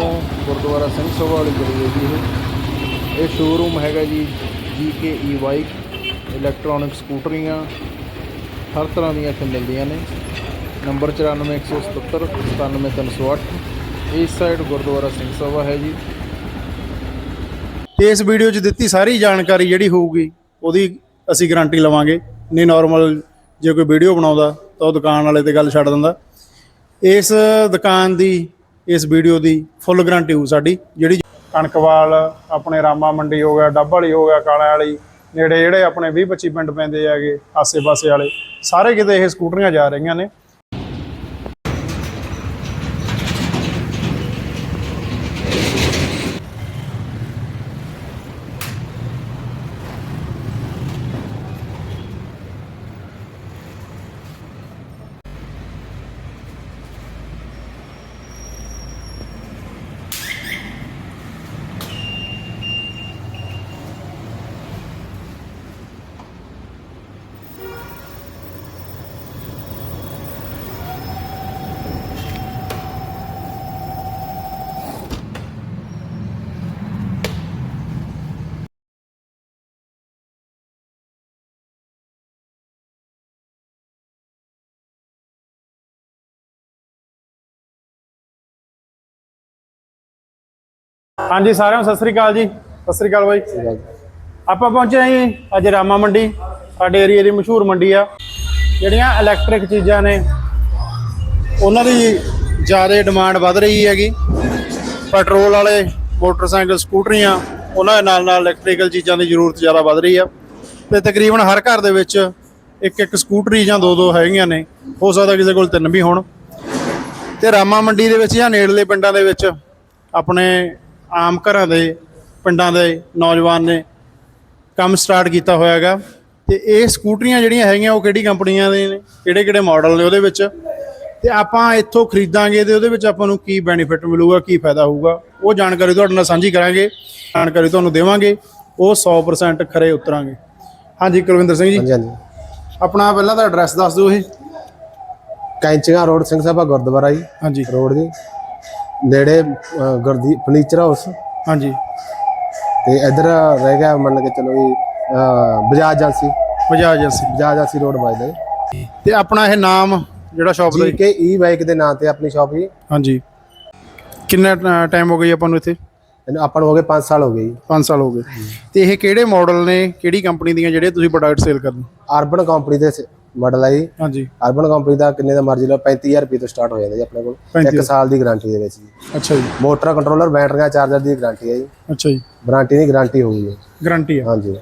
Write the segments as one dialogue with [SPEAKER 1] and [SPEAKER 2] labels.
[SPEAKER 1] ਤੋਂ ਗੁਰਦੁਆਰਾ ਸਿੰਘ ਸਭਾ ਵਾਲੀ ਗਲੀ ਹੈ ਜੀ ਇਹ ਇਹ ਸ਼ੋਰੂਮ ਹੈਗਾ ਜੀ ਜੀਕੇ ਬਾਈਕ ਇਲੈਕਟ੍ਰੋਨਿਕ ਸਕੂਟਰੀਆਂ ਹਰ ਤਰ੍ਹਾਂ ਦੀਆਂ ਇੱਥੇ ਮਿਲਦੀਆਂ ਨੇ। ਨੰਬਰ 94177 97308 ਇਸ ਸਾਈਡ ਗੁਰਦੁਆਰਾ ਸਿੰਘ ਸਭਾ ਹੈ ਜੀ।
[SPEAKER 2] ਤੇ ਇਸ ਵੀਡੀਓ 'ਚ ਦਿੱਤੀ ਸਾਰੀ ਜਾਣਕਾਰੀ ਜਿਹੜੀ ਹੋਊਗੀ, ਉਹਦੀ ਅਸੀਂ ਗਾਰੰਟੀ ਲਵਾਂਗੇ। ਨਹੀਂ ਨਾਰਮਲ ਜੇ ਕੋਈ ਵੀਡੀਓ ਬਣਾਉਂਦਾ, ਤਾਂ ਉਹ ਦੁਕਾਨ ਵਾਲੇ ਤੇ ਗੱਲ ਛੱਡ ਦਿੰਦਾ। ਇਸ ਦੁਕਾਨ ਦੀ ਇਸ ਵੀਡੀਓ ਦੀ ਫੁੱਲ ਗਰੰਟੀ ਹੋਊ ਸਾਡੀ, ਜਿਹੜੀ ਕਣਕਵਾਲ ਆਪਣੇ ਰਾਮਾ ਮੰਡੀ ਹੋ ਗਿਆ, ਡੱਬ ਵਾਲੀ ਹੋ ਗਿਆ ਕਾਲਾ ਵਾਲੀ, ਨੇੜੇ ਜਿਹੜੇ ਆਪਣੇ 20 25 ਪਿੰਡ ਪੈਂਦੇ ਹੈਗੇ, ਆਸੇ-ਪਾਸੇ ਵਾਲੇ, ਸਾਰੇ ਕਿਤੇ ਇਹ ਸਕੂਟਰੀਆਂ ਜਾ ਰਹੀਆਂ ਨੇ। ਹਾਂਜੀ ਸਾਰਿਆਂ ਨੂੰ ਸਤਿ ਸ੍ਰੀ ਅਕਾਲ ਜੀ। ਸਤਿ ਸ੍ਰੀ ਅਕਾਲ ਬਾਈ। ਆਪਾਂ ਪਹੁੰਚੇ ਹਾਂ ਜੀ ਅੱਜ ਰਾਮਾ ਮੰਡੀ। ਸਾਡੇ ਏਰੀਆ ਦੀ ਮਸ਼ਹੂਰ ਮੰਡੀ ਆ। ਜਿਹੜੀਆਂ ਇਲੈਕਟ੍ਰਿਕ ਚੀਜ਼ਾਂ ਨੇ ਉਹਨਾਂ ਦੀ ਜ਼ਿਆਦਾ ਡਿਮਾਂਡ ਵੱਧ ਰਹੀ ਹੈਗੀ। ਪੈਟਰੋਲ ਵਾਲੇ ਮੋਟਰਸਾਈਕਲ ਸਕੂਟਰੀਆਂ ਉਹਨਾਂ ਦੇ ਨਾਲ ਨਾਲ ਇਲੈਕਟ੍ਰੀਕਲ ਚੀਜ਼ਾਂ ਦੀ ਜ਼ਰੂਰਤ ਜ਼ਿਆਦਾ ਵੱਧ ਰਹੀ ਆ। ਤੇ ਤਕਰੀਬਨ ਹਰ ਘਰ ਦੇ ਵਿੱਚ ਇੱਕ ਇੱਕ ਸਕੂਟਰੀ ਜਾਂ ਦੋ ਦੋ ਹੈਗੀਆਂ ਨੇ। ਹੋ ਸਕਦਾ ਕਿਸੇ ਕੋਲ ਤਿੰਨ ਵੀ ਹੋਣ। ਤੇ ਰਾਮਾ ਮੰਡੀ ਦੇ ਵਿੱਚ ਜਾਂ ਨੇੜਲੇ ਪਿੰਡਾਂ ਦੇ ਵਿੱਚ ਆਪਣੇ ਆਮ ਘਰਾਂ ਦੇ ਪਿੰਡਾਂ ਦੇ ਨੌਜਵਾਨ ਨੇ ਕੰਮ ਸਟਾਰਟ ਕੀਤਾ ਹੋਇਆ ਹੈਗਾ ਤੇ ਇਹ ਸਕੂਟਰੀਆਂ ਜਿਹੜੀਆਂ ਹੈਗੀਆਂ ਉਹ ਕਿਹੜੀ ਕੰਪਨੀਆਂ ਦੇ ਨੇ? ਕਿਹੜੇ ਕਿਹੜੇ ਮਾਡਲ ਨੇ ਉਹਦੇ ਵਿੱਚ? ਤੇ ਆਪਾਂ ਇੱਥੋਂ ਖਰੀਦਾਂਗੇ ਤੇ ਉਹਦੇ ਵਿੱਚ ਆਪਾਂ ਨੂੰ ਕੀ ਬੈਨੀਫਿਟ ਮਿਲੂਗਾ ਕੀ ਫਾਇਦਾ ਹੋਊਗਾ? ਉਹ ਜਾਣਕਾਰੀ ਤੁਹਾਡੇ ਨਾਲ ਸਾਂਝੀ ਕਰਾਂਗੇ। ਜਾਣਕਾਰੀ ਤੁਹਾਨੂੰ ਦੇਵਾਂਗੇ। ਉਹ 100% ਖਰੇ ਉਤਰਾਂਗੇ। ਹਾਂਜੀ ਕੁਲਵਿੰਦਰ ਸਿੰਘ ਜੀ।
[SPEAKER 3] ਹਾਂਜੀ
[SPEAKER 2] ਆਪਣਾ ਪਹਿਲਾਂ ਤਾਂ ਐਡਰੈਸ ਦੱਸ ਦਿਓ ਇਹ।
[SPEAKER 3] ਕੈਂਚੀਆਂ ਰੋਡ ਸਿੰਘ ਸਭਾ ਗੁਰਦੁਆਰਾ ਜੀ।
[SPEAKER 2] ਹਾਂਜੀ।
[SPEAKER 3] ਰੋਡ ਜੀ ਨੇੜੇ ਅ, ਗੁਰਦੀ ਫਰਨੀਚਰ ਹਾਊਸ।
[SPEAKER 2] ਹਾਂਜੀ।
[SPEAKER 3] ਤੇ ਇਧਰ ਰਹਿ ਗਿਆ ਮੰਨ ਕੇ ਚਲੋ ਅ, Bajaj agency.
[SPEAKER 2] Bajaj agency.
[SPEAKER 3] Bajaj agency road ਵੱਜਦਾ ਜੀ
[SPEAKER 2] ਤੇ ਆਪਣਾ ਇਹ ਨਾਮ ਜਿਹੜਾ ਸ਼ਾਪ ਦਾ
[SPEAKER 3] ਜੀ ਕੇ ਈ ਬਾਈਕ ਦੇ ਨਾਂ ਤੇ ਆਪਣੀ ਸ਼ਾਪ ਜੀ।
[SPEAKER 2] ਹਾਂਜੀ। ਕਿੰਨਾ ਟਾਈਮ ਹੋ ਗਿਆ ਜੀ ਆਪਾਂ ਨੂੰ ਇੱਥੇ?
[SPEAKER 3] ਇਹਨੂੰ ਆਪਾਂ ਨੂੰ ਹੋ ਗਏ 5 ਸਾਲ ਹੋ ਗਏ ਜੀ।
[SPEAKER 2] 5 ਸਾਲ ਹੋ ਗਏ। ਤੇ ਇਹ ਕਿਹੜੇ ਮਾਡਲ ਨੇ ਕਿਹੜੀ ਕੰਪਨੀ ਦੀਆਂ ਜਿਹੜੇ ਤੁਸੀਂ ਪ੍ਰੋਡਕਟ ਸੇਲ ਕਰਦੇ ਹੋ?
[SPEAKER 3] ਅਰਬਨ ਕੰਪਨੀ ਦੇ ਮਾਡਲ ਹੈ ਜੀ।
[SPEAKER 2] ਹਾਂਜੀ।
[SPEAKER 3] ਅਰਬਨ ਕੰਪਨੀ ਦਾ ਕਿੰਨੇ ਦਾ ਮਰਜ਼ੀ ਲਓ 35000 ਰੁਪਏ ਤੋਂ ਸਟਾਰਟ ਹੋ ਜਾਂਦਾ ਜੀ ਆਪਣੇ ਕੋਲ।
[SPEAKER 2] 35,000
[SPEAKER 3] ਇੱਕ ਸਾਲ ਦੀ ਗਾਰੰਟੀ ਦੇ ਵਿੱਚ ਜੀ।
[SPEAKER 2] ਅੱਛਾ ਜੀ।
[SPEAKER 3] ਮੋਟਰ ਕੰਟਰੋਲਰ ਬੈਟਰੀਆਂ ਚਾਰਜਰ ਦੀ ਗਾਰੰਟੀ ਹੈ ਜੀ।
[SPEAKER 2] ਅੱਛਾ ਜੀ।
[SPEAKER 3] ਵਾਰੰਟੀ ਦੀ ਗਾਰੰਟੀ ਹੋਊਗੀ ਜੀ।
[SPEAKER 2] ਗਾਰੰਟੀ ਆ।
[SPEAKER 3] ਹਾਂਜੀ।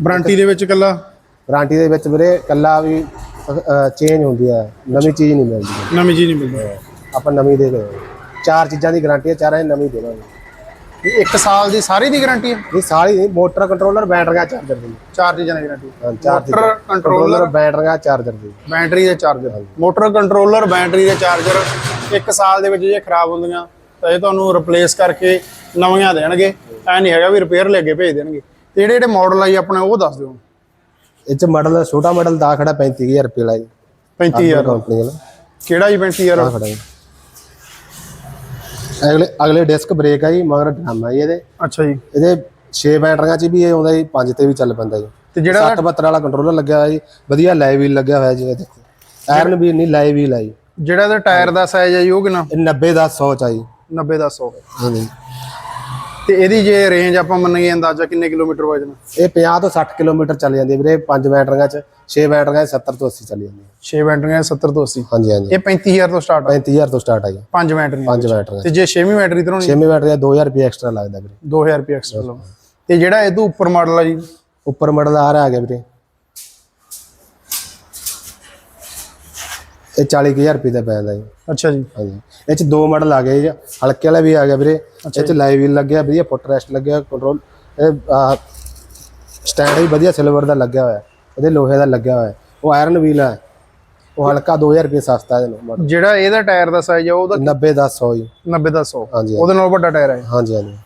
[SPEAKER 2] ਵਾਰੰਟੀ ਦੇ ਵਿੱਚ ਕੱਲਾ
[SPEAKER 3] ਵਾਰੰਟੀ ਦੇ ਵਿੱਚ ਵੀਰੇ ਕੱਲਾ ਵੀ ਚੇਂਜ ਹੁੰਦੀ ਹੈ ਨਵੀਂ ਚੀਜ਼ ਨਹੀਂ ਮਿਲਦੀ।
[SPEAKER 2] ਨਵੀਂ ਜੀ ਨਹੀਂ ਮਿਲਦੀ।
[SPEAKER 3] ਆਪਾਂ ਨਵੀਂ ਦੇ ਦੇ ਚਾਰ ਚੀਜ਼ਾਂ ਦੀ ਗਾਰੰਟੀ ਹੈ ਚਾਰਾਂ ਦੀ ਨਵੀਂ ਦੇਵਾਂਗੇ।
[SPEAKER 2] ਇਹ ਇੱਕ ਸਾਲ ਦੀ ਸਾਰੀ ਦੀ ਗਾਰੰਟੀ ਹੈ?
[SPEAKER 3] ਇਹ ਸਾਰੀ ਨਹੀਂ ਮੋਟਰ ਕੰਟਰੋਲਰ ਬੈਟਰੀਆਂ ਚਾਰਜਰ ਦੀ।
[SPEAKER 2] ਚਾਰ ਚੀਜ਼ਾਂ ਦੀ ਗਾਰੰਟੀ। ਮੋਟਰ ਕੰਟਰੋਲਰ
[SPEAKER 3] ਬੈਟਰੀਆਂ ਚਾਰਜਰ ਦੀ
[SPEAKER 2] ਬੈਟਰੀ ਦੇ। ਚਾਰਜਰ ਮੋਟਰ ਕੰਟਰੋਲਰ ਬੈਟਰੀ ਦੇ ਚਾਰਜਰ ਇੱਕ ਸਾਲ ਦੇ ਵਿੱਚ ਜੇ ਖਰਾਬ ਹੁੰਦੀਆਂ ਤਾਂ ਇਹ ਤੁਹਾਨੂੰ ਰਿਪਲੇਸ ਕਰਕੇ ਨਵੀਆਂ ਦੇਣਗੇ। ਐ ਨਹੀਂ ਹੈਗਾ ਵੀ ਰਿਪੇਅਰ ਲੈ ਕੇ ਭੇਜ ਦੇਣਗੇ। ਤੇ ਜਿਹੜੇ ਜਿਹੜੇ ਮਾਡਲ ਆ ਜੀ ਆਪਣੇ ਉਹ ਦੱਸ ਦਿਓ।
[SPEAKER 3] ਇਹ ਚ ਮਾਡਲ ਛੋਟਾ ਮਾਡਲ ਦਾ ਖੜਾ 35000 ਰੁਪਏ ਵਾਲਾ ਜੀ
[SPEAKER 2] 35000
[SPEAKER 3] ਕੰਪਨੀ
[SPEAKER 2] ਕਿਹੜਾ ਜੀ 35000
[SPEAKER 3] ਆ ਖੜਾ ਅਗਲੇ ਅਗਲੇ ਡਿਸਕ ਬ੍ਰੇਕ ਆ ਜੀ ਮਗਰ ਡਰਮ ਆ ਜੀ ਇਹਦੇ।
[SPEAKER 2] ਅੱਛਾ ਜੀ।
[SPEAKER 3] ਇਹਦੇ 6 ਬੈਟਰੀਆਂ ਚ ਵੀ ਇਹ ਆਉਂਦਾ ਜੀ 5 ਤੇ ਵੀ ਚੱਲ ਪੈਂਦਾ ਜੀ।
[SPEAKER 2] ਤੇ ਜਿਹੜਾ
[SPEAKER 3] 60 72 ਵਾਲਾ ਕੰਟਰੋਲਰ ਲੱਗਿਆ ਹੋਇਆ ਜੀ ਵਧੀਆ ਲਾਈਵ ਵੀਲ ਲੱਗਿਆ ਹੋਇਆ ਜੀ ਦੇਖੋ। ਆਇਰਨ ਵੀ ਨਹੀਂ ਲਾਈਵ ਵੀਲ ਆ ਜੀ।
[SPEAKER 2] ਜਿਹੜਾ ਇਹਦਾ ਟਾਇਰ ਦਾ ਸਾਈਜ਼ ਹੈ ਜੀ ਉਹ ਕਿੰਨਾ?
[SPEAKER 3] ਇਹ 90 ਦਾ 100 ਚ ਆ ਜੀ।
[SPEAKER 2] 90 ਦਾ 100
[SPEAKER 3] ਹਾਂਜੀ।
[SPEAKER 2] ਤੇ ਇਹਦੀ ਜੇ ਰੇਂਜ ਆਪਾਂ ਮੰਨੀਏ ਅੰਦਾਜ਼ਾ ਕਿੰਨੇ ਕਿਲੋਮੀਟਰ ਵਜਨ
[SPEAKER 3] ਇਹ 50 ਤੋਂ 60 ਕਿਲੋਮੀਟਰ ਚੱਲ ਜਾਂਦੀ ਹੈ ਵੀਰੇ 5 ਬੈਟਰੀਆਂ ਚ 6 ਬੈਟਰੀਆਂ 'ਚ 70 ਤੋਂ 80 ਚੱਲ ਜਾਂਦੀ ਹੈ।
[SPEAKER 2] 6 ਬੈਟਰੀਆਂ 70 ਤੋਂ 80
[SPEAKER 3] ਹਾਂਜੀ ਹਾਂਜੀ।
[SPEAKER 2] ਇਹ 35000 ਤੋਂ ਸਟਾਰਟ ਆ।
[SPEAKER 3] 35000 ਤੋਂ ਸਟਾਰਟ ਆ ਜੀ।
[SPEAKER 2] 5 ਬੈਟਰੀਆਂ
[SPEAKER 3] 5 ਬੈਟਰੀਆਂ
[SPEAKER 2] ਤੇ ਜੇ 6ਵੀਂ ਬੈਟਰੀ ਤਰੋਂ
[SPEAKER 3] 6ਵੀਂ ਬੈਟਰੀ ਦਾ 2000 ਰੁਪਏ ਐਕਸਟਰਾ ਲੱਗਦਾ ਵੀਰੇ।
[SPEAKER 2] 2000 ਰੁਪਏ ਐਕਸਟਰਾ ਤੇ ਜਿਹੜਾ ਇਹ ਤੋਂ ਉੱਪਰ ਮਾਡਲ ਆ ਜੀ?
[SPEAKER 3] ਉੱਪਰ ਮਾਡਲ ਆ ਰਿਹਾ ਆ ਗਿਆ ਵੀਰੇ। ਇਹ 40000 ਰੁਪਏ ਦਾ ਪੈ ਜਾਂਦਾ ਜੀ।
[SPEAKER 2] ਅੱਛਾ ਜੀ।
[SPEAKER 3] ਹਾਂਜੀ। ਇਹ ਚ ਦੋ ਮਾਡਲ ਆ ਗਏ ਜੀ। ਹਲਕੇ ਵਾਲਾ ਵੀ ਆ ਗਿਆ ਵੀਰੇ। ਇਹ ਚ ਲਾਈਵ ਵੀਲ ਲੱਗਿਆ ਵਧੀਆ ਫੁੱਟ ਰੈਸਟ ਲੱਗਿਆ ਕੰਟਰੋਲ ਇਹ ਸਟੈਂਡ ਵੀ ਵਧੀਆ ਸਿਲਵਰ ਦਾ ਲੱਗਿਆ ਹੋਇਆ। ਉਹਦੇ ਲੋਹੇ ਦਾ ਲੱਗਿਆ ਹੋਇਆ। ਉਹ ਆਇਰਨ ਵੀਲ ਹੈ ਉਹ ਹਲਕਾ 2000 ਰੁਪਏ ਸਸਤਾ ਹੈ।
[SPEAKER 2] ਜਿਹੜਾ ਇਹਦਾ ਟਾਇਰ ਦਾ ਸਾਈਜ਼ ਆ ਉਹਦਾ
[SPEAKER 3] 90 10 100 ਜੀ।
[SPEAKER 2] 90 ਦਾ 100
[SPEAKER 3] ਹਾਂਜੀ
[SPEAKER 2] ਉਹਦੇ ਨਾਲ ਵੱਡਾ ਟਾਇਰ ਹੈ
[SPEAKER 3] ਹਾਂਜੀ ਹਾਂਜੀ।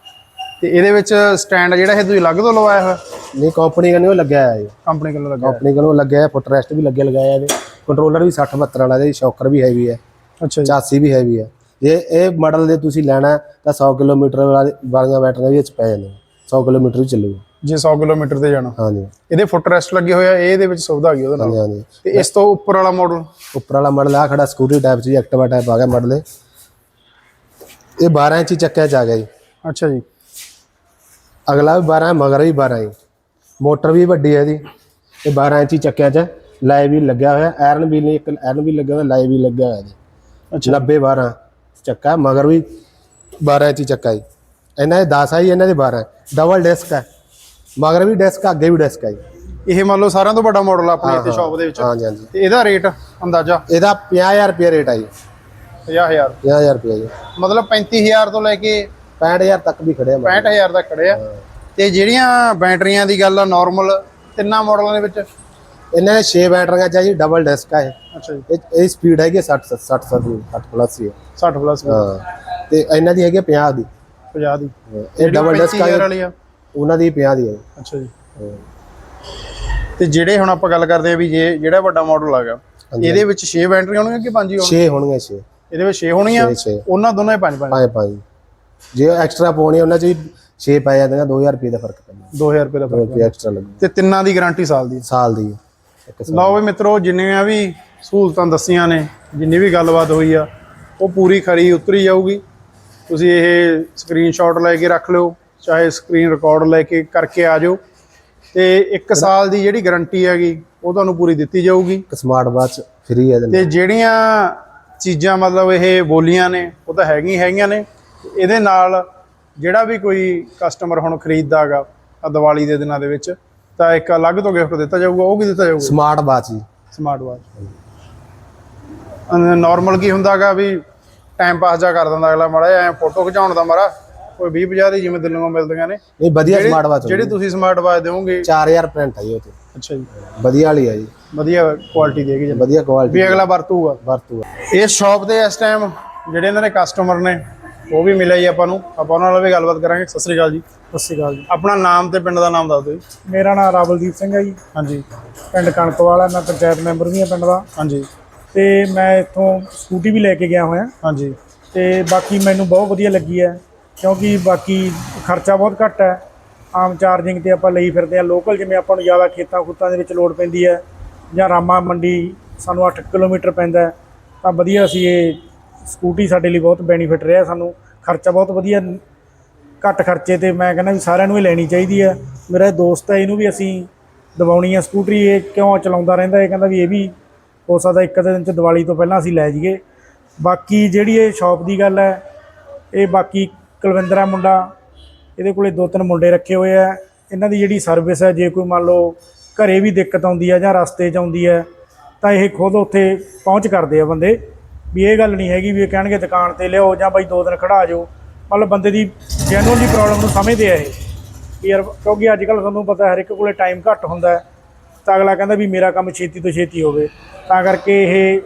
[SPEAKER 2] ਤੇ ਇਹਦੇ ਵਿੱਚ ਸਟੈਂਡ ਜਿਹੜਾ ਇਹ ਤੁਸੀਂ ਅਲੱਗ ਤੋਂ ਲਵਾਇਆ ਹੋਇਆ?
[SPEAKER 3] ਨਹੀਂ ਕੰਪਨੀ ਉਹ ਲੱਗਿਆ ਹੈ ਜੀ
[SPEAKER 2] ਕੰਪਨੀ ਕੋਲੋਂ ਲੱਗਾ
[SPEAKER 3] ਕੰਪਨੀ ਕੋਲੋਂ ਲੱਗਿਆ ਹੈ ਫੁੱਟ ਰੈਸਟ ਵੀ ਲੱਗੇ ਲਗਾਇਆ ਇਹਦੇ। ਕੰਟਰੋਲਰ ਵੀ 60 72 ਵਾਲਾ ਹੈ ਸ਼ੌਕਰ ਵੀ ਹੈਵੀ ਹੈ।
[SPEAKER 2] ਅੱਛਾ ਜੀ।
[SPEAKER 3] ਚਾਸੀ ਵੀ ਹੈਵੀ ਹੈ। ਜੇ ਇਹ ਮਾਡਲ ਦੇ ਤੁਸੀਂ ਲੈਣਾ ਤਾਂ 100 ਕਿਲੋਮੀਟਰ ਵਾਲੀ- ਵਾਲੀਆਂ ਬੈਟਰੀਆਂ ਵੀ ਇਹ ਚ ਪੈ ਜਾਂਦੀਆਂ 100 ਕਿਲੋਮੀਟਰ ਵੀ ਚੱਲੂਗਾ।
[SPEAKER 2] ਜੇ 100 ਕਿਲੋਮੀਟਰ ਤੇ ਜਾਣਾ।
[SPEAKER 3] ਹਾਂਜੀ।
[SPEAKER 2] ਇਹਦੇ ਫੁੱਟ ਰੈਸਟ ਲੱਗੇ ਹੋਏ ਆ ਇਹ ਇਹਦੇ ਵਿੱਚ ਸੁਵਿਧਾ ਆ ਗਈ ਉਹਦੇ ਨਾਲ?
[SPEAKER 3] ਹਾਂਜੀ
[SPEAKER 2] ਤੇ ਇਸ ਤੋਂ ਉੱਪਰ ਵਾਲਾ ਮਾਡਲ
[SPEAKER 3] ਉੱਪਰ ਵਾਲਾ ਮਾਡਲ ਆ ਖੜਾ ਸਕੂਟਰੀ ਟਾਈਪ ਜੀ ਐਕਟਿਵਾ ਟਾਈਪ ਆ ਗਿਆ ਮਾਡਲ ਇਹ। 12 ਇੰਚੀ ਚੱਕਿਆ ਚ ਆ ਗਿਆ ਜੀ।
[SPEAKER 2] ਅੱਛਾ ਜੀ।
[SPEAKER 3] ਅਗਲਾ ਵੀ 12 ਹੈ ਮਗਰ ਵੀ 12 ਹੈ। ਮੋਟਰ ਵੀ ਵੱਡੀ ਹੈ ਇਹਦੀ। ਇਹ 12 ਇੰਚੀ ਚੱਕਿਆ ਚ ਲਾਈਵ ਵੀ ਲੱਗਿਆ ਹੋਇਆ ਐਰਨ ਵੀ ਨਹੀਂ ਇੱਕ ਐਰਨ ਵੀ ਲੱਗਿਆ ਹੋਇਆ ਲਾਈਵ ਵੀ ਲੱਗਿਆ ਹੋਇਆ ਜੀ
[SPEAKER 2] ਅੱਛਾ।
[SPEAKER 3] 90 12 ਚੱਕਾ ਮਗਰ ਵੀ 12 ਇੰਚੀ ਚੱਕਾ ਹੈ। ਇਹਨਾਂ ਦੇ 10 ਆ ਜੀ ਇਹਨਾਂ ਦੇ 12 ਡਬਲ ਡਿਸਕ ਹੈ। ਮਗਰ ਵੀ ਡਿਸਕ ਅੱਗੇ ਵੀ ਡਿਸਕ ਹੈ
[SPEAKER 2] ਇਹ ਮੰਨ ਲਓ ਸਾਰਿਆਂ ਤੋਂ ਵੱਡਾ ਮਾਡਲ ਆਪਣੀ ਇੱਥੇ ਸ਼ਾਪ ਦੇ ਵਿੱਚ।
[SPEAKER 3] ਹਾਂਜੀ ਹਾਂਜੀ।
[SPEAKER 2] ਤੇ ਇਹਦਾ ਰੇਟ ਅੰਦਾਜ਼ਾ?
[SPEAKER 3] ਇਹਦਾ 50000 ਰੁਪਏ ਰੇਟ ਹੈ ਜੀ।
[SPEAKER 2] 50000
[SPEAKER 3] 50000 ਰੁਪਏ ਜੀ।
[SPEAKER 2] ਮਤਲਬ 35000 ਤੋਂ ਲੈ ਕੇ
[SPEAKER 3] 65000 ਤੱਕ ਵੀ ਖੜੇ ਆ ਮਾਡਲ।
[SPEAKER 2] 65000 ਤੱਕ ਖੜੇ ਆ ਤੇ ਜਿਹੜੀਆਂ ਬੈਟਰੀਆਂ ਦੀ ਗੱਲ ਆ ਨਾਰਮਲ ਤਿੰਨਾਂ ਮਾਡਲਾਂ ਦੇ ਵਿੱਚ?
[SPEAKER 3] ਇਹਨਾਂ ਦੇ 6 ਬੈਟਰੀਆਂ ਚ ਆ ਜੀ ਡਬਲ ਡਿਸਕ ਹੈ ਇਹ।
[SPEAKER 2] ਅੱਛਾ ਜੀ।
[SPEAKER 3] ਇਹ- ਸਪੀਡ ਹੈਗੀ 60 60 60 60 ਪਲੱਸ ਹੀ ਹੈ
[SPEAKER 2] 60 ਪਲੱਸ
[SPEAKER 3] ਤੇ ਇਹਨਾਂ ਦੀ ਹੈਗੀ ਆ 50 ਦੀ।
[SPEAKER 2] 50 ਦੀ।
[SPEAKER 3] ਇਹ ਡਬਲ ਡਿਸਕ ਆ
[SPEAKER 2] 35000 ਵਾਲੀ ਆ?
[SPEAKER 3] ਉਹਨਾਂ ਦੀ 50 ਦੀ ਹੈ
[SPEAKER 2] ਅੱਛਾ ਜੀ। ਤੇ ਜਿਹੜੇ ਹੁਣ ਆਪਾਂ ਗੱਲ ਕਰਦੇ ਆ ਵੀ ਜੇ ਜਿਹੜਾ ਵੱਡਾ ਮਾਡਲ ਆ ਗਿਆ ਇਹਦੇ ਵਿੱਚ 6 ਬੈਟਰੀਆਂ ਹੋਣਗੀਆਂ ਕਿ 5 ਹੀ ਹੋਣਗੀਆਂ?
[SPEAKER 3] 6 ਹੋਣਗੇ 6
[SPEAKER 2] ਇਹਦੇ ਵਿੱਚ 6 ਹੋਣਗੀਆਂ?
[SPEAKER 3] ਛੇ, ਛੇ।
[SPEAKER 2] ਉਹਨਾਂ ਦੋਨਾਂ 'ਚ 5 5
[SPEAKER 3] ਪੰਜ ਪੰਜ ਜੇ ਐਕਸਟਰਾ ਪਾਉਣੀ ਉਹਨਾਂ ਚ ਵੀ 6 ਪੈ ਜਾਂਦੇ 2000 ਰੁਪਏ ਦਾ ਫ਼ਰਕ ਪੈਂਦਾ।
[SPEAKER 2] 2000 ਰੁਪਏ ਦਾ
[SPEAKER 3] 2
[SPEAKER 2] ਫ਼ਰਕ
[SPEAKER 3] ਰੁਪਏ ਐਕਸਟਰਾ ਲੱਗੂ
[SPEAKER 2] ਤੇ ਤਿੰਨਾਂ ਦੀ ਗਾਰੰਟੀ ਸਾਲ ਦੀ।
[SPEAKER 3] ਸਾਲ ਦੀ ਹੈ। ਇੱਕ ਸਾਲ
[SPEAKER 2] ਲਓ ਵੀ ਮਿੱਤਰੋ ਜਿੰਨੀਆਂ ਵੀ ਸਹੂਲਤਾਂ ਦੱਸੀਆਂ ਨੇ ਜਿੰਨੀ ਵੀ ਗੱਲਬਾਤ ਹੋਈ ਆ ਉਹ ਪੂਰੀ ਖਰੀ ਉਤਰੀ ਜਾਊਗੀ। ਤੁਸੀਂ ਇਹ ਸਕਰੀਨਸ਼ਾਟ ਲੈ ਕੇ ਰੱਖ ਲਿਓ ਚਾਹੇ ਸਕਰੀਨ ਰਿਕਾਰਡ ਲੈ ਕੇ ਕਰਕੇ ਆ ਜਾਓ। ਤੇ 1 ਸਾਲ ਦੀ ਜਿਹੜੀ ਗਾਰੰਟੀ ਹੈਗੀ ਉਹ ਤੁਹਾਨੂੰ ਪੂਰੀ ਦਿੱਤੀ ਜਾਊਗੀ।
[SPEAKER 3] ਇੱਕ ਸਮਾਰਟ ਵਾਚ ਫ੍ਰੀ ਹੈ ਇਹਦੇ ਨਾਲ।
[SPEAKER 2] ਤੇ ਜਿਹੜੀਆਂ ਚੀਜ਼ਾਂ ਮਤਲਬ ਇਹ ਬੋਲੀਆਂ ਨੇ ਉਹ ਤਾਂ ਹੈਗੀਆਂ ਹੈਗੀਆਂ ਨੇ। ਇਹਦੇ ਨਾਲ ਜਿਹੜਾ ਵੀ ਕੋਈ ਕਸਟਮਰ ਹੁਣ ਖਰੀਦਦਾਗਾ ਆ ਦੀਵਾਲੀ ਦੇ ਦਿਨਾਂ ਦੇ ਵਿੱਚ ਤਾਂ ਇੱਕ ਅਲੱਗ ਤੋਂ ਗਿਫਟ ਦਿੱਤਾ ਜਾਊਗਾ ਉਹ ਕੀ ਦਿੱਤਾ ਜਾਊਗਾ?
[SPEAKER 3] ਸਮਾਰਟ ਵਾਚ ਜੀ।
[SPEAKER 2] ਸਮਾਰਟ ਵਾਚ ਨਾਰਮਲ ਕੀ ਹੁੰਦਾਗਾ ਵੀ ਟਾਈਮ ਪਾਸ ਜਾ ਕਰ ਦਿੰਦਾ ਅਗਲਾ ਮਾੜਾ ਐ ਫੋਟੋ ਖਿਚਾਉਣ ਦਾ ਮਾਰਾ ਕੋਈ 20 50 ਦੀ ਜਿਵੇਂ ਦਿੱਲੀੋਂ ਮਿਲਦੀਆਂ ਨੇ।
[SPEAKER 3] ਇਹ ਵਧੀਆ ਸਮਾਰਟ ਵਾਚ
[SPEAKER 2] ਜਿਹੜੀ ਤੁਸੀਂ ਸਮਾਰਟ ਵਾਚ ਦਿਓਗੇ
[SPEAKER 3] 4000 ਪ੍ਰਿੰਟ ਹੈ ਜੀ ਉਹ ਤੇ।
[SPEAKER 2] ਅੱਛਾ ਜੀ।
[SPEAKER 3] ਵਧੀਆ ਵਾਲੀ ਹੈ ਜੀ।
[SPEAKER 2] ਵਧੀਆ ਕੁਆਲਿਟੀ ਦੇਗੀ ਜੀ।
[SPEAKER 3] ਵਧੀਆ ਕੁਆਲਿਟੀ
[SPEAKER 2] ਵੀ ਅਗਲਾ ਵਰਤੂਗਾ।
[SPEAKER 3] ਵਰਤੂਗਾ।
[SPEAKER 2] ਇਸ ਸ਼ਾਪ ਤੇ ਇਸ ਟਾਈਮ ਜਿਹੜੇ ਇਹਨਾਂ ਦੇ ਕਸਟਮਰ ਨੇ ਉਹ ਵੀ ਮਿਲੇ ਜੀ ਆਪਾਂ ਨੂੰ। ਆਪਾਂ ਉਹਨਾਂ ਨਾਲ ਵੀ ਗੱਲਬਾਤ ਕਰਾਂਗੇ। ਸਤਿ ਸ੍ਰੀ ਅਕਾਲ ਜੀ।
[SPEAKER 4] ਸਤਿ ਸ਼੍ਰੀ ਅਕਾਲ ਜੀ।
[SPEAKER 2] ਆਪਣਾ ਨਾਮ ਤੇ ਪਿੰਡ ਦਾ ਨਾਮ ਦੱਸ ਦਿਓ ਜੀ।
[SPEAKER 4] ਮੇਰਾ ਨਾਮ ਰਾਵਲਦੀਪ ਸਿੰਘ ਹੈ ਜੀ।
[SPEAKER 2] ਹਾਂਜੀ।
[SPEAKER 4] ਪਿੰਡ ਕਣਕਵਾਲਾ ਮੈਂ ਪੰਚਾਇਤ ਮੈਂਬਰ ਵੀ ਹਾਂ ਪਿੰਡ ਦਾ।
[SPEAKER 2] ਹਾਂਜੀ।
[SPEAKER 4] ਤੇ ਮੈਂ ਇੱਥੋਂ ਸਕੂਟੀ ਵੀ ਲੈ ਕੇ ਗਿਆ ਹੋਇਆ।
[SPEAKER 2] ਹਾਂਜੀ।
[SPEAKER 4] ਤੇ ਬਾਕੀ ਮੈਨੂੰ ਬਹੁਤ ਵਧੀਆ ਲੱਗੀ ਹੈ ਕਿਉਂਕਿ ਬਾਕੀ ਖਰਚਾ ਬਹੁਤ ਘੱਟ ਹੈ। ਆਮ ਚਾਰਜਿੰਗ ਤੇ ਆਪਾਂ ਲਈ ਫਿਰਦੇ ਆ ਲੋਕਲ ਜਿਵੇਂ ਆਪਾਂ ਨੂੰ ਜ਼ਿਆਦਾ ਖੇਤਾਂ ਖੁੱਤਾਂ ਦੇ ਵਿੱਚ ਲੋਡ ਪੈਂਦੀ ਹੈ ਜਾਂ ਰਾਮਾ ਮੰਡੀ ਸਾਨੂੰ 8 ਕਿਲੋਮੀਟਰ ਪੈਂਦਾ ਤਾਂ ਵਧੀਆ ਅਸੀਂ ਇਹ ਸਕੂਟੀ ਸਾਡੇ ਲਈ ਬਹੁਤ ਬੈਨੀਫਿਟ ਰਿਹਾ, ਸਾਨੂੰ ਖਰਚਾ ਬਹੁਤ ਵਧੀਆ ਘੱਟ ਖਰਚੇ ਤੇ ਮੈਂ ਕਹਿੰਦਾ ਵੀ ਸਾਰਿਆਂ ਨੂੰ ਇਹ ਲੈਣੀ ਚਾਹੀਦੀ ਹੈ ਮੇਰਾ ਦੋਸਤ ਹੈ ਇਹਨੂੰ ਵੀ ਅਸੀਂ ਦਿਵਾਉਣੀ ਹੈ ਸਕੂਟਰੀ, ਇਹ ਕਿਉਂ ਚਲਾਉਂਦਾ ਰਹਿੰਦਾ, ਇਹ ਕਹਿੰਦਾ ਵੀ ਇਹ ਵੀ ਹੋ ਸਕਦਾ ਇੱਕ ਦਿਨ ਚ ਦੀਵਾਲੀ ਤੋਂ ਪਹਿਲਾਂ ਅਸੀਂ ਲੈ ਜਾਈਏ। ਬਾਕੀ ਜਿਹੜੀ ਇਹ ਸ਼ਾਪ ਦੀ ਗੱਲ ਹੈ, ਇਹ ਬਾਕੀ ਕੁਲਵਿੰਦਰਾ ਮੁੰਡਾ, ਇਹਦੇ ਕੋਲੇ ਦੋ ਤਿੰਨ ਮੁੰਡੇ ਰੱਖੇ ਹੋਏ ਆ। ਇਹਨਾਂ ਦੀ ਜਿਹੜੀ ਸਰਵਿਸ ਹੈ, ਜੇ ਕੋਈ ਮੰਨ ਲਓ ਘਰੇ ਵੀ ਦਿੱਕਤ ਆਉਂਦੀ ਹੈ ਜਾਂ ਰਸਤੇ 'ਚ ਆਉਂਦੀ ਹੈ, ਤਾਂ ਇਹ ਖੁਦ ਉੱਥੇ ਪਹੁੰਚ ਕਰਦੇ ਆ ਬੰਦੇ। ਵੀ ਇਹ ਗੱਲ ਨਹੀਂ ਹੈਗੀ ਵੀ ਇਹ ਕਹਿਣਗੇ ਦੁਕਾਨ ਤੇ ਲਿਆਓ ਜਾਂ ਬਾਈ ਦੋ ਦਿਨ ਖੜਾ ਜਾਓ। ਮਤਲਬ ਬੰਦੇ ਦੀ ਜੈਨੂਅਲ ਦੀ ਪ੍ਰੋਬਲਮ ਨੂੰ ਸਮਝਦੇ ਆ ਇਹ। ਵੀ ਯਾਰ, ਕਿਉਂਕਿ ਅੱਜ ਕੱਲ੍ਹ ਤੁਹਾਨੂੰ ਪਤਾ ਹਰ ਇੱਕ ਕੋਲੇ ਟਾਈਮ ਘੱਟ ਹੁੰਦਾ ਤਾਂ ਅਗਲਾ ਕਹਿੰਦਾ ਵੀ ਮੇਰਾ ਕੰਮ ਛੇਤੀ ਤੋਂ ਛੇਤੀ ਹੋਵੇ। ਤਾਂ ਕਰਕੇ ਇਹ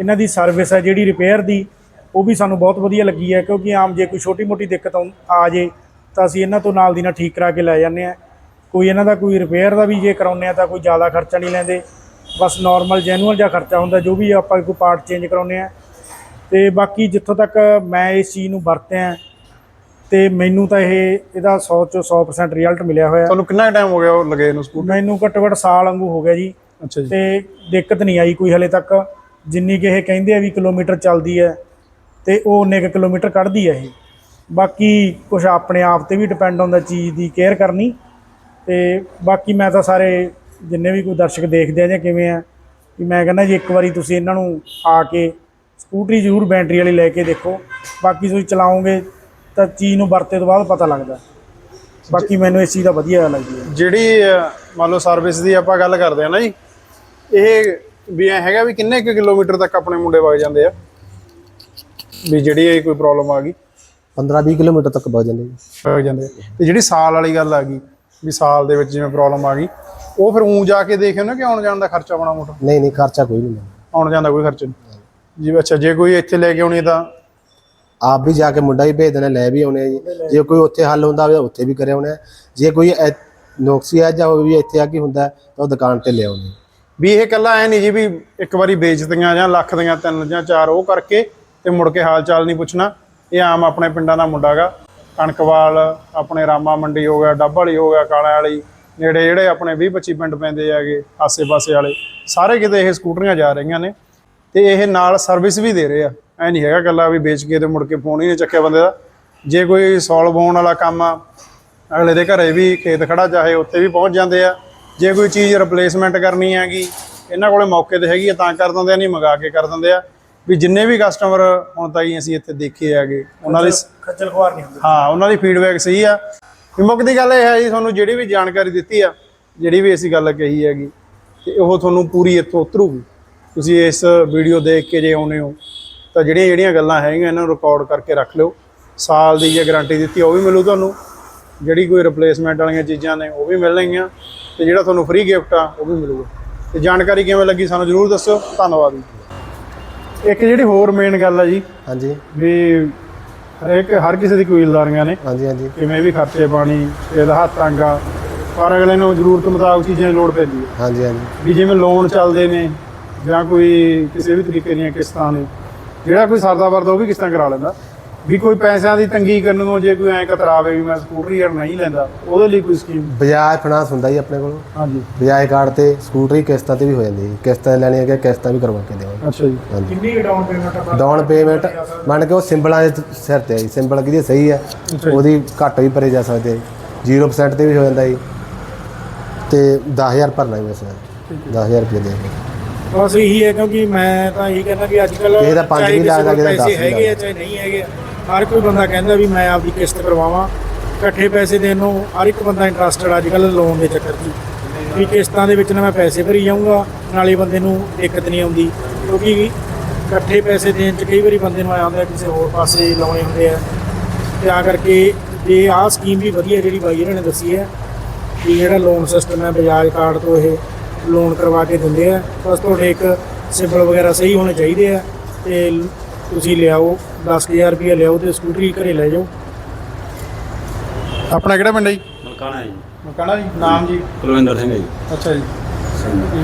[SPEAKER 4] ਇਹਨਾਂ ਦੀ ਸਰਵਿਸ ਹੈ ਜਿਹੜੀ ਰਿਪੇਅਰ ਦੀ, ਉਹ ਵੀ ਸਾਨੂੰ ਬਹੁਤ ਵਧੀਆ ਲੱਗੀ ਹੈ। ਕਿਉਂਕਿ ਆਮ ਜੇ ਕੋਈ ਛੋਟੀ ਮੋਟੀ ਦਿੱਕਤ ਆਉਂ- ਆ ਜੇ, ਤਾਂ ਅਸੀਂ ਇਹਨਾਂ ਤੋਂ ਨਾਲ ਦੀ ਨਾਲ ਠੀਕ ਕਰਾ ਕੇ ਲੈ ਜਾਂਦੇ ਆ ਕੋਈ ਇਹਨਾਂ ਦਾ ਕੋਈ ਰਿਪੇਅਰ ਦਾ ਵੀ ਜੇ ਕਰਾਉਂਦੇ ਆ ਤਾਂ ਕੋਈ ਜ਼ਿਆਦਾ ਖਰਚਾ ਨਹੀਂ ਲੈਂਦੇ। ਬਸ ਨਾਰਮਲ ਜੈਨੂਅਲ ਜਿਹਾ ਖਰਚਾ ਹੁੰਦਾ, ਜੋ ਵੀ ਆਪਾਂ ਕੋਈ ਪਾਰਟ ਚੇਂਜ ਕਰਾਉਂਦੇ ਆ ਤੇ ਬਾਕੀ ਜਿੱਥੋਂ ਤੱਕ ਮੈਂ ਇਸ ਚੀਜ਼ ਨੂੰ ਵਰਤਿਆ ਤੇ ਮੈਨੂੰ ਤਾਂ ਇਹ ਇਹਦਾ 100 ਚੋਂ 100% ਰਿਜ਼ਲਟ ਮਿਲਿਆ ਹੋਇਆ।
[SPEAKER 2] ਤੁਹਾਨੂੰ ਕਿੰਨਾ ਟਾਈਮ ਹੋ ਗਿਆ ਉਹ ਲਗੇ ਨੂੰ ਸਕੂਟਰ
[SPEAKER 4] ਮੈਨੂੰ ਘੱਟੋ ਘੱਟ ਸਾਲ ਵਾਂਗੂ ਹੋ ਗਿਆ ਜੀ।
[SPEAKER 2] ਅੱਛਾ ਜੀ।
[SPEAKER 4] ਤੇ ਦਿੱਕਤ ਨਹੀਂ ਆਈ ਕੋਈ ਹਲੇ ਤੱਕ। ਜਿੰਨੀ ਕਿ ਇਹ ਕਹਿੰਦੇ ਆ ਵੀ ਕਿਲੋਮੀਟਰ ਚੱਲਦੀ ਹੈ ਤੇ ਉਹ ਉਨੇ ਕੁ ਕਿਲੋਮੀਟਰ ਕੱਢਦੀ ਹੈ ਇਹ। ਬਾਕੀ ਕੁਝ ਆਪਣੇ ਆਪ ਤੇ ਵੀ ਡਿਪੈਂਡ ਹੁੰਦਾ ਚੀਜ਼ ਦੀ ਕੇਅਰ ਕਰਨੀ। ਤੇ ਬਾਕੀ ਮੈਂ ਤਾਂ ਸਾਰੇ ਜਿੰਨੇ ਵੀ ਕੋਈ ਦਰਸ਼ਕ ਦੇਖਦੇ ਆ ਜਾਂ ਕਿਵੇਂ ਆ ਵੀ ਮੈਂ ਕਹਿੰਦਾ ਜੀ ਇੱਕ ਵਾਰੀ ਤੁਸੀਂ ਇਹਨਾਂ ਨੂੰ ਆ ਕੇ ਸਕੂਟਰੀ ਜ਼ਰੂਰ ਬੈਟਰੀ ਵਾਲੀ ਲੈ ਕੇ ਦੇਖੋ। ਬਾਕੀ ਤੁਸੀਂ ਚਲਾਓਗੇ ਤਾਂ ਚੀਜ਼ ਨੂੰ ਵਰਤੇ ਤੋਂ ਬਾਅਦ ਪਤਾ ਲੱਗਦਾ। ਬਾਕੀ ਮੈਨੂੰ ਇਸ ਚੀਜ਼ ਦਾ ਵਧੀਆ ਲੱਗਦੀ ਹੈ।
[SPEAKER 2] ਜਿਹੜੀ ਮੰਨ ਲਓ ਸਰਵਿਸ ਦੀ ਆਪਾਂ ਗੱਲ ਕਰਦੇ ਆ ਨਾ ਜੀ ਇਹ ਵੀ ਐ ਹੈਗਾ ਵੀ ਕਿੰਨੇ ਕੁ ਕਿਲੋਮੀਟਰ ਤੱਕ ਆਪਣੇ ਮੁੰਡੇ ਵਗ ਜਾਂਦੇ ਆ? ਵੀ ਜਿਹੜੀ ਇਹ ਕੋਈ ਪ੍ਰੋਬਲਮ ਆ ਗਈ।
[SPEAKER 3] 15 20 ਕਿਲੋਮੀਟਰ ਤੱਕ ਵਗ ਜਾਂਦੇ ਜੀ।
[SPEAKER 2] ਵਗ ਜਾਂਦੇ ਆ। ਤੇ ਜਿਹੜੀ ਸਾਲ ਵਾਲੀ ਗੱਲ ਆ ਗਈ ਵੀ ਸਾਲ ਦੇ ਵਿੱਚ ਜਿਵੇਂ ਪ੍ਰੋਬਲਮ ਆ ਗਈ ਉਹ ਫਿਰ ਉਂ ਜਾ ਕੇ ਦੇਖਿਓ ਨਾ ਕਿ ਆਉਣ ਜਾਣ ਦਾ ਖਰਚਾ ਬਣਾ ਮੋਟਾ।
[SPEAKER 3] ਨਹੀਂ ਨਹੀਂ ਖਰਚਾ ਕੋਈ ਨਹੀਂ।
[SPEAKER 2] ਆਉਣ ਜਾਣ ਦਾ ਕੋਈ ਖਰਚਾ ਨਹੀਂ। ਜੀ ਅੱਛਾ ਜੇ ਕੋਈ ਇੱਥੇ ਲੈ ਕੇ ਆਉਣੀ ਤਾਂ?
[SPEAKER 3] ਆਪ ਵੀ ਜਾ ਕੇ ਮੁੰਡਾ ਹੀ ਭੇਜ ਦੇਣਾ ਲੈ ਵੀ ਆਉਣੇ ਆ ਜੀ। ਜੇ ਕੋਈ ਉੱਥੇ ਹੱਲ ਹੁੰਦਾ ਹੋਵੇ ਉੱਥੇ ਵੀ ਕਰੇ ਆਉਣੇ ਆ ਜੇ ਕੋਈ ਨੁਕਸੀ ਆ ਜਾਂ ਵੀ ਇੱਥੇ ਆ ਕੀ ਹੁੰਦਾ ਤਾਂ ਉਹ ਦੁਕਾਨ ਤੇ ਲਿਆਉਣੇ ਆ।
[SPEAKER 2] ਵੀ ਇਹ ਕੱਲਾ ਐ ਨਹੀਂ ਜੀ ਵੀ ਇੱਕ ਵਾਰੀ ਵੇਚਦੀਆਂ ਜਾਂ ਲੱਖ ਦੀਆਂ ਤਿੰਨ ਜਾਂ ਚਾਰ ਉਹ ਕਰਕੇ ਤੇ ਮੁੜ ਕੇ ਹਾਲ ਚਾਲ ਨਹੀਂ ਪੁੱਛਣਾ। ਇਹ ਆਮ ਆਪਣੇ ਪਿੰਡਾਂ ਦਾ ਮੁੰਡਾ ਗਾ। ਕਣਕਵਾਲ ਆਪਣੇ ਰਾਮਾ ਮੰਡੀ ਹੋ ਗਿਆ ਡੱਬ ਵਾਲੀ ਹੋ ਗਿਆ ਕਾਲਾ ਵਾਲੀ। ਨੇੜੇ ਜਿਹੜੇ ਆਪਣੇ 20 25 ਪਿੰਡ ਪੈਂਦੇ ਹੈਗੇ ਆਸੇ-ਪਾਸੇ ਵਾਲੇ। ਸਾਰੇ ਕਿਤੇ ਇਹ ਸਕੂਟਰੀਆਂ ਜਾ ਰਹੀਆਂ ਨੇ। ਤੇ ਇਹ ਨਾਲ ਸਰਵਿਸ ਵੀ ਦੇ ਰਹੇ ਆ। ਐ ਨਹੀਂ ਹੈਗਾ ਗੱਲਾਂ ਵੀ ਵੇਚ ਕੇ ਤੇ ਮੁੜ ਕੇ ਫੋਨ ਹੀ ਨਹੀਂ ਚੱਕਿਆ ਬੰਦੇ ਦਾ। ਜੇ ਕੋਈ ਸੋਲਵ ਹੋਣ ਵਾਲਾ ਕੰਮ ਆ ਅਗਲੇ ਦੇ ਘਰੇ ਵੀ ਖੇਤ ਖੜਾ ਚਾਹੇ ਉੱਥੇ ਵੀ ਪਹੁੰਚ ਜਾਂਦੇ ਆ। ਜੇ ਕੋਈ ਚੀਜ਼ ਰਿਪਲੇਸਮੈਂਟ ਕਰਨੀ ਹੈਗੀ ਇਹਨਾਂ ਕੋਲੇ ਮੌਕੇ ਤੇ ਹੈਗੀ ਆ ਤਾਂ ਕਰ ਦਿੰਦੇ ਆ ਨਹੀਂ ਮੰਗਾ ਕੇ ਕਰ ਦਿੰਦੇ ਆ। ਵੀ ਜਿੰਨੇ ਵੀ ਕਸਟਮਰ ਹੁਣ ਤਾਈਂ ਅਸੀਂ ਇੱਥੇ ਦੇਖੇ ਹੈਗੇ ਉਹਨਾਂ ਦੀ
[SPEAKER 4] ਖੱਜਲ ਖੁਆਰ ਨਹੀਂ ਹੁੰਦੇ।
[SPEAKER 2] ਹਾਂ ਉਹਨਾਂ ਦੀ ਫੀਡਬੈਕ ਸਹੀ ਆ। ਵੀ ਮੁੱਖ ਦੀ ਗੱਲ ਇਹ ਹੈ ਜੀ ਤੁਹਾਨੂੰ ਜਿਹੜੀ ਵੀ ਜਾਣਕਾਰੀ ਦਿੱਤੀ ਆ ਜਿਹੜੀ ਵੀ ਅਸੀਂ ਗੱਲ ਕਹੀ ਹੈਗੀ ਤੇ ਉਹ ਤੁਹਾਨੂੰ ਪੂਰੀ ਇੱਥੋਂ ਉਤਰੂਗੀ। ਤੁਸੀਂ ਇਸ ਵੀਡੀਓ ਦੇਖ ਕੇ ਜੇ ਆਉਨੇ ਹੋ ਤਾਂ ਜਿਹੜੀਆਂ ਜਿਹੜੀਆਂ ਗੱਲਾਂ ਹੈਗੀਆਂ ਇਹਨਾਂ ਨੂੰ ਰਿਕਾਰਡ ਕਰਕੇ ਰੱਖ ਲਿਓ। ਸਾਲ ਦੀ ਜੇ ਗਾਰੰਟੀ ਦਿੱਤੀ ਉਹ ਵੀ ਮਿਲੂ ਤੁਹਾਨੂੰ। ਜਿਹੜੀ ਕੋਈ ਰਿਪਲੇਸਮੈਂਟ ਵਾਲੀਆਂ ਚੀਜ਼ਾਂ ਨੇ ਉਹ ਵੀ ਮਿਲਣਗੀਆਂ। ਤੇ ਜਿਹੜਾ ਤੁਹਾਨੂੰ ਫ੍ਰੀ ਗਿਫਟ ਆ ਉਹ ਵੀ ਮਿਲੂਗਾ। ਤੇ ਜਾਣਕਾਰੀ ਕਿਵੇਂ ਲੱਗੀ ਸਾਨੂੰ ਜਰੂਰ ਦੱਸਿਓ। ਧੰਨਵਾਦ ਜੀ। ਇੱਕ ਜਿਹੜੀ ਹੋਰ ਮੇਨ ਗੱਲ ਆ ਜੀ
[SPEAKER 3] ਹਾਂਜੀ।
[SPEAKER 2] ਵੀ ਹਰੇਕ ਹਰ ਕਿਸੇ ਦੀ ਕਬੀਲਦਾਰੀਆਂ ਨੇ।
[SPEAKER 3] ਹਾਂਜੀ ਹਾਂਜੀ।
[SPEAKER 2] ਕਿਵੇਂ ਵੀ ਖਰਚੇ ਪਾਣੀ ਇਹਦਾ ਹੱਥ ਤੰਗਾ ਪਰ ਅਗਲੇ ਨੂੰ ਜ਼ਰੂਰਤ ਮੁਤਾਬਕ ਚੀਜ਼ਾਂ ਦੀ ਲੋੜ ਪੈਂਦੀ ਹੈ
[SPEAKER 3] ਹਾਂਜੀ ਹਾਂਜੀ।
[SPEAKER 2] ਵੀ ਜਿਵੇਂ ਲੋਨ ਚੱਲਦੇ ਨੇ ਜਾਂ ਕੋਈ ਕਿਸੇ ਵੀ ਤਰੀਕੇ ਦੀਆਂ ਕਿਸ਼ਤਾਂ ਨੇ ਜਿਹੜਾ ਕੋਈ ਸਰਦਾ ਵਰਦਾ ਉਹ ਵੀ ਕਿਸ਼ਤਾਂ ਕਰਾ ਲੈਂਦਾ। ਵੀ ਕੋਈ ਪੈਸਿਆਂ ਦੀ ਤੰਗੀ ਕਰਨ ਨੂੰ ਜੇ ਕੋਈ ਐ ਕਤਰਾਵੇ ਵੀ ਮੈਂ ਸਕੂਟਰੀ ਯਾਰ ਨਹੀਂ ਲੈਂਦਾ ਉਹਦੇ ਲਈ ਕੋਈ ਸਕੀਮ?
[SPEAKER 3] ਬਜਾਜ ਫਾਈਨਾਂਸ ਹੁੰਦਾ ਜੀ ਆਪਣੇ ਕੋਲ।
[SPEAKER 2] ਹਾਂਜੀ।
[SPEAKER 3] ਬਜਾਜ ਕਾਰਡ ਤੇ ਸਕੂਟਰੀ ਕਿਸ਼ਤਾਂ ਤੇ ਵੀ ਹੋ ਜਾਂਦੀ ਹੈ ਕਿਸ਼ਤਾਂ ਲੈਣੀਆਂ ਕਿ ਕਿਸ਼ਤਾਂ ਵੀ ਕਰਵਾ ਕੇ ਦੇਵਾਂਗੇ
[SPEAKER 2] ਅੱਛਾ ਜੀ।
[SPEAKER 3] ਹਾਂਜੀ।
[SPEAKER 4] ਕਿੰਨੀ ਡਾਊਨ ਪੇਮੈਂਟ ਆਪਾਂ
[SPEAKER 3] ਡਾਊਨ ਪੇਮੈਂਟ ਮੰਨ ਕੇ ਉਹ ਸਿੰਬਲਾਂ ਦੇ ਸਿਰ ਤੇ ਆ ਜੀ। ਸਿੰਬਲ ਕਿਹਦੀ ਸਹੀ ਹੈ। ਉਹਦੀ ਘੱਟ ਵੀ ਭਰੇ ਜਾ ਸਕਦੇ ਆ ਜੀ। 0% ਤੇ ਵੀ ਹੋ ਜਾਂਦਾ ਜੀ। ਤੇ 10000 ਭਰਨਾ ਹੀ। ਵੈਸੇ 10000 ਰੁਪਏ ਦੇ ਕੇ।
[SPEAKER 4] ਬਸ ਇਹੀ ਹੈ ਕਿਉਂਕਿ ਮੈਂ ਤਾਂ ਇਹੀ ਕਹਿੰਦਾ ਕਿ ਅੱਜ ਕੱਲ
[SPEAKER 3] ਕਿਸੇ ਦਾ ਪੰਜ ਵੀ ਲੱਗਦਾ, ਕਿਸੇ ਦਾ ਦਸ ਵੀ
[SPEAKER 4] ਹੈਗੇ ਆ ਚਾਹੇ ਨਹੀਂ ਹੈਗੇ ਆ। ਹਰ ਕੋਈ ਬੰਦਾ ਕਹਿੰਦਾ ਵੀ ਮੈਂ ਆਪਦੀ ਕਿਸ਼ਤ ਕਰਵਾਵਾਂ। ਇਕੱਠੇ ਪੈਸੇ ਦੇਣ ਨੂੰ ਹਰ ਇੱਕ ਬੰਦਾ ਇੰਟਰਸਟਡ ਅੱਜ ਕੱਲ ਲੋਨ ਦੇ ਚੱਕਰ 'ਚ। ਵੀ ਕਿਸ਼ਤਾਂ ਦੇ ਵਿੱਚ ਨਾ ਮੈਂ ਪੈਸੇ ਭਰੀ ਜਾਊਂਗਾ ਨਾਲੇ ਬੰਦੇ ਨੂੰ ਦਿੱਕਤ ਨਹੀਂ ਆਉਂਦੀ। ਕਿਉਂਕਿ ਇਕੱਠੇ ਪੈਸੇ ਦੇਣ 'ਚ ਕਈ ਵਾਰੀ ਬੰਦੇ ਨੂੰ ਆਇਆ ਹੁੰਦਾ ਕਿਸੇ ਹੋਰ ਪਾਸੇ ਲਾਉਣੇ ਹੁੰਦੇ ਆ। ਤੇ ਆ ਕਰਕੇ ਇਹ ਆਹ ਸਕੀਮ ਵੀ ਵਧੀਆ ਜਿਹੜੀ ਬਾਈ ਇਹਨਾਂ ਨੇ ਦੱਸੀ ਹੈ ਵੀ ਜਿਹੜਾ ਲੋਨ ਸਿਸਟਮ ਹੈ ਬਜਾਜ ਕਾਰਡ ਤੋਂ ਇਹ ਲੋਨ ਕਰਵਾ ਕੇ ਦਿੰਦੇ ਆ। ਬਸ ਤੁਹਾਡੇ ਇੱਕ ਸਿੰਬਲ ਵਗੈਰਾ ਸਹੀ ਹੋਣੇ ਚਾਹੀਦੇ ਆ ਤੇ ਤੁਸੀਂ ਲਿਆਓ 10000 ਰੁਪਏ ਲਿਆਓ ਤੇ ਸਕੂਟਰੀ ਘਰੇ ਲੈ ਜਾਓ।
[SPEAKER 2] ਆਪਣਾ ਕਿਹੜਾ ਪਿੰਡ ਹੈ ਜੀ?
[SPEAKER 5] ਮਲਕਾਣਾ ਜੀ।
[SPEAKER 2] ਮਕਾਨਾ ਜੀ ਨਾਮ ਜੀ?
[SPEAKER 5] ਕੁਲਵਿੰਦਰ ਸਿੰਘ ਜੀ।
[SPEAKER 2] ਅੱਛਾ ਜੀ।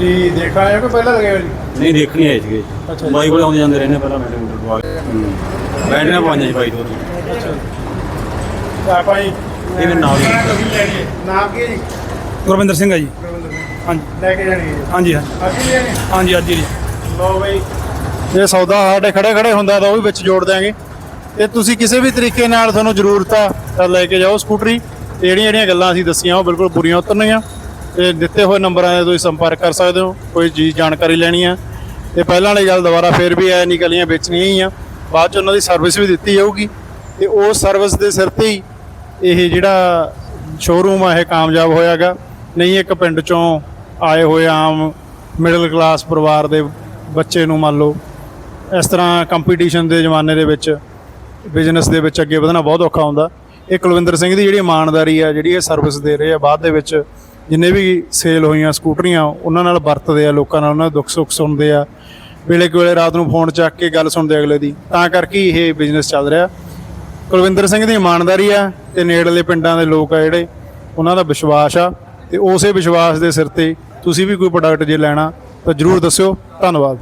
[SPEAKER 2] ਜੀ ਦੇਖਾ ਆਇਆ ਕੋਈ ਪਹਿਲਾਂ ਲੱਗਿਆ ਜੀ?
[SPEAKER 5] ਨਹੀਂ ਦੇਖਣੀ ਆਏ ਸੀਗੇ।
[SPEAKER 2] ਅੱਛਾ ਜੀ।
[SPEAKER 5] ਬਾਈ ਕੋਲ ਆਉਂਦੇ ਜਾਂਦੇ ਰਹਿੰਦੇ ਪਹਿਲਾਂ ਮੇਰੇ ਮੁੰਡੇ ਦਵਾ ਕੇ। ਬੈਟਰੀਆਂ ਪਵਾਈਆਂ ਸੀ ਬਾਈ ਤੋਂ।
[SPEAKER 2] ਜੀ। ਨਾਮ ਕੀ ਹੈ ਜੀ?
[SPEAKER 6] ਗੁਰਵਿੰਦਰ ਸਿੰਘ ਆ ਜੀ। ਹਾਂਜੀ।
[SPEAKER 2] ਲੈ ਕੇ ਜਾਣੀ ਹੈ।
[SPEAKER 6] ਹਾਂਜੀ ਹਾਂ
[SPEAKER 2] ਅਸੀਂ ਲੈਣੀ
[SPEAKER 6] ਹਾਂਜੀ ਅੱਜ ਹੀ
[SPEAKER 2] ਲੋ ਬਈ। ਜੇ ਸੌਦਾ ਸਾਡੇ ਖੜੇ ਖੜੇ ਹੁੰਦਾ ਤਾਂ ਉਹ ਵੀ ਵਿੱਚ ਜੋੜ ਦਿਆਂਗੇ। ਤੇ ਤੁਸੀਂ ਕਿਸੇ ਵੀ ਤਰੀਕੇ ਨਾਲ ਤੁਹਾਨੂੰ ਜ਼ਰੂਰਤ ਆ ਤਾਂ ਲੈ ਕੇ ਜਾਓ ਸਕੂਟਰੀ। ਤੇ ਜਿਹੜੀਆਂ ਜਿਹੜੀਆਂ ਗੱਲਾਂ ਅਸੀਂ ਦੱਸੀਆਂ ਉਹ ਬਿਲਕੁਲ ਪੂਰੀਆਂ ਉਤਰਨੀਆਂ। ਤੇ ਦਿੱਤੇ ਹੋਏ ਨੰਬਰਾਂ 'ਤੇ ਤੁਸੀਂ ਸੰਪਰਕ ਕਰ ਸਕਦੇ ਹੋ ਕੋਈ ਚੀਜ਼ ਜਾਣਕਾਰੀ ਲੈਣੀ ਆ। ਤੇ ਪਹਿਲਾਂ ਵਾਲੀ ਗੱਲ ਦੁਬਾਰਾ ਫੇਰ ਵੀ ਐ ਨਹੀਂ ਗਲੀਆਂ ਵੇਚਣੀਆਂ ਹੀ ਆ। ਬਾਅਦ 'ਚ ਉਹਨਾਂ ਦੀ ਸਰਵਿਸ ਵੀ ਦਿੱਤੀ ਜਾਊਗੀ। ਤੇ ਉਸ ਸਰਵਿਸ ਦੇ ਸਿਰ ਤੇ ਹੀ ਇਹ ਜਿਹੜਾ ਸ਼ੋਰੂਮ ਆ ਇਹ ਕਾਮਯਾਬ ਹੋਇਆਗਾ। ਨਹੀਂ ਇੱਕ ਪਿੰਡ ਚੋਂ ਆਏ ਹੋਏ ਆਮ ਮਿਡਲ ਕਲਾਸ ਪਰਿਵਾਰ ਦੇ ਬੱਚੇ ਨੂੰ ਮੰਨ ਲਓ, ਇਸ ਤਰ੍ਹਾਂ ਕੰਪੀਟੀਸ਼ਨ ਦੇ ਜ਼ਮਾਨੇ ਦੇ ਵਿੱਚ ਬਿਜ਼ਨਸ ਦੇ ਵਿੱਚ ਅੱਗੇ ਵਧਣਾ ਬਹੁਤ ਔਖਾ ਹੁੰਦਾ। ਇਹ ਕੁਲਵਿੰਦਰ ਸਿੰਘ ਦੀ ਜਿਹੜੀ ਇਮਾਨਦਾਰੀ ਆ, ਜਿਹੜੀ ਇਹ ਸਰਵਿਸ ਦੇ ਰਹੇ ਆ, ਬਾਅਦ ਦੇ ਵਿੱਚ ਜਿੰਨੇ ਵੀ ਸੇਲ ਹੋਈਆਂ ਸਕੂਟਰੀਆਂ, ਉਹਨਾਂ ਨਾਲ ਵਰਤਦੇ ਆ, ਲੋਕਾਂ ਨਾਲ ਉਹਨਾਂ ਦੇ ਦੁੱਖ ਸੁੱਖ ਸੁਣਦੇ ਆ। ਵੇਲੇ ਕੁ ਵੇਲੇ ਰਾਤ ਨੂੰ ਫੋਨ ਚੱਕ ਕੇ ਗੱਲ ਸੁਣਦੇ ਅਗਲੇ ਦੀ। ਤਾਂ ਕਰਕੇ ਇਹ ਬਿਜ਼ਨਸ ਚੱਲ ਰਿਹਾ। ਕੁਲਵਿੰਦਰ ਸਿੰਘ ਦੀ ਇਮਾਨਦਾਰੀ ਆ ਤੇ ਨੇੜਲੇ ਪਿੰਡਾਂ ਦੇ ਲੋਕ ਆ ਜਿਹੜੇ, ਉਹਨਾਂ ਦਾ ਵਿਸ਼ਵਾਸ ਆ। ਤੇ ਉਸੇ ਵਿਸ਼ਵਾਸ ਦੇ ਸਿਰ ਤੇ ਤੁਸੀਂ ਵੀ ਕੋਈ ਪ੍ਰੋਡਕਟ ਜੇ ਲੈਣਾ ਤਾਂ ਜਰੂਰ ਦੱਸਿਓ। ਧੰਨਵਾਦ।